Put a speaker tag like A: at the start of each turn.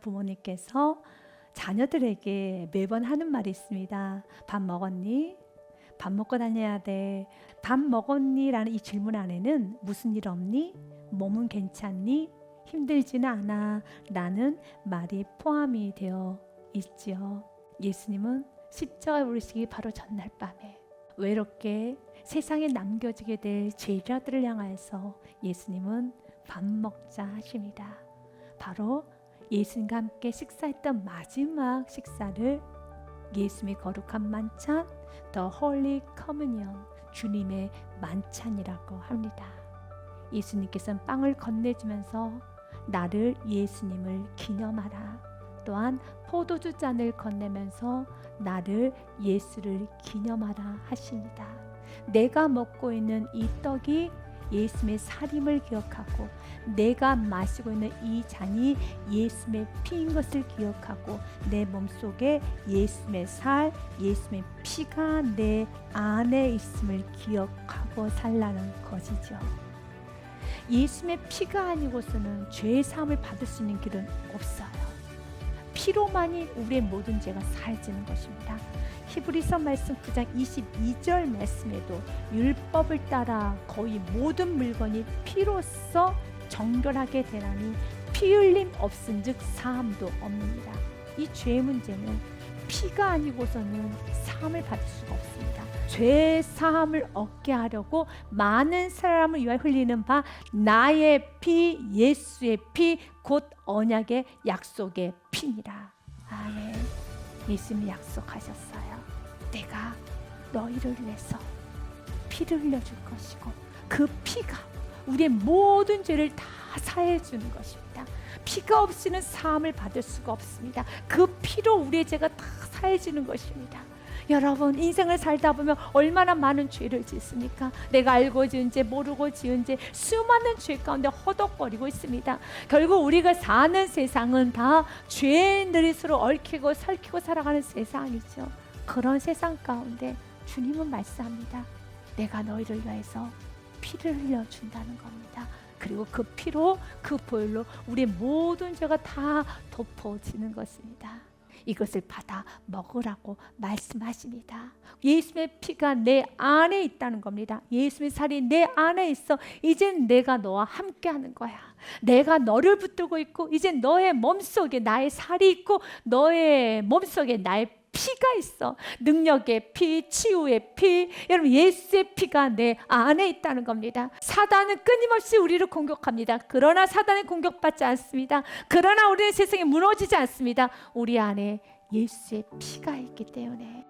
A: 부모님께서 자녀들에게 매번 하는 말이 있습니다. 밥 먹었니? 밥 먹고 다녀야 돼. 밥 먹었니? 라는 이 질문 안에는 무슨 일 없니? 몸은 괜찮니? 힘들지는 않아. 라는 말이 포함이 되어 있지요. 예수님은 십자가에 오르시기 바로 전날 밤에 외롭게 세상에 남겨지게 될 제자들을 향하여서 예수님은 밥 먹자 하십니다. 바로 예수님과 함께 식사했던 마지막 식사를 예수님의 거룩한 만찬, The Holy Communion, 주님의 만찬이라고 합니다. 예수님께서는 빵을 건네주면서 나를 예수님을 기념하라. 또한 포도주 잔을 건네면서 나를 예수를 기념하라 하십니다. 내가 먹고 있는 이 떡이 예수님의 살임을 기억하고 내가 마시고 있는 이 잔이 예수님의 피인 것을 기억하고 내 몸속에 예수님의 살, 예수님의 피가 내 안에 있음을 기억하고 살라는 것이죠. 예수님의 피가 아니고서는 죄의 사함을 받을 수 있는 길은 없어요. 피로만이 우리의 모든 죄가 사해지는 것입니다. 히브리서 말씀 9장 22절 말씀에도 율법을 따라 거의 모든 물건이 피로써 정결하게 되나니 피 흘림 없은즉 사함도 없느니라. 이 죄의 문제는 피가 아니고서는 사함을 받을 수가 없습니다. 죄 사함을 얻게 하려고 많은 사람을 위하여 흘리는 바 나의 피 예수의 피 곧 언약의 약속의 피니라. 아멘. 예수님이 약속하셨어요. 내가 너희를 위해서 피를 흘려줄 것이고 그 피가 우리의 모든 죄를 다 사해 주는 것입니다. 피가 없이는 사함을 받을 수가 없습니다. 그 피로 우리의 죄가 다 사해 주는 것입니다. 여러분 인생을 살다 보면 얼마나 많은 죄를 짓습니까? 내가 알고 지은 죄 모르고 지은 죄 수많은 죄 가운데 허덕거리고 있습니다. 결국 우리가 사는 세상은 다 죄인들이 서로 얽히고 설키고 살아가는 세상이죠. 그런 세상 가운데 주님은 말씀합니다. 내가 너희를 위해서 피를 흘려 준다는 겁니다. 그리고 그 피로 그 보혈로 우리의 모든 죄가 다 덮어지는 것입니다. 이것을 받아 먹으라고 말씀하십니다. 예수의 피가 내 안에 있다는 겁니다. 예수의 살이 내 안에 있어. 이젠 내가 너와 함께 하는 거야. 내가 너를 붙들고 있고 이제 너의 몸속에 나의 살이 있고 너의 몸속에 나의 피가 있어. 능력의 피, 치유의 피. 여러분 예수의 피가 내 안에 있다는 겁니다. 사단은 끊임없이 우리를 공격합니다. 그러나 사단의 공격받지 않습니다. 그러나 우리는 세상에 무너지지 않습니다. 우리 안에 예수의 피가 있기 때문에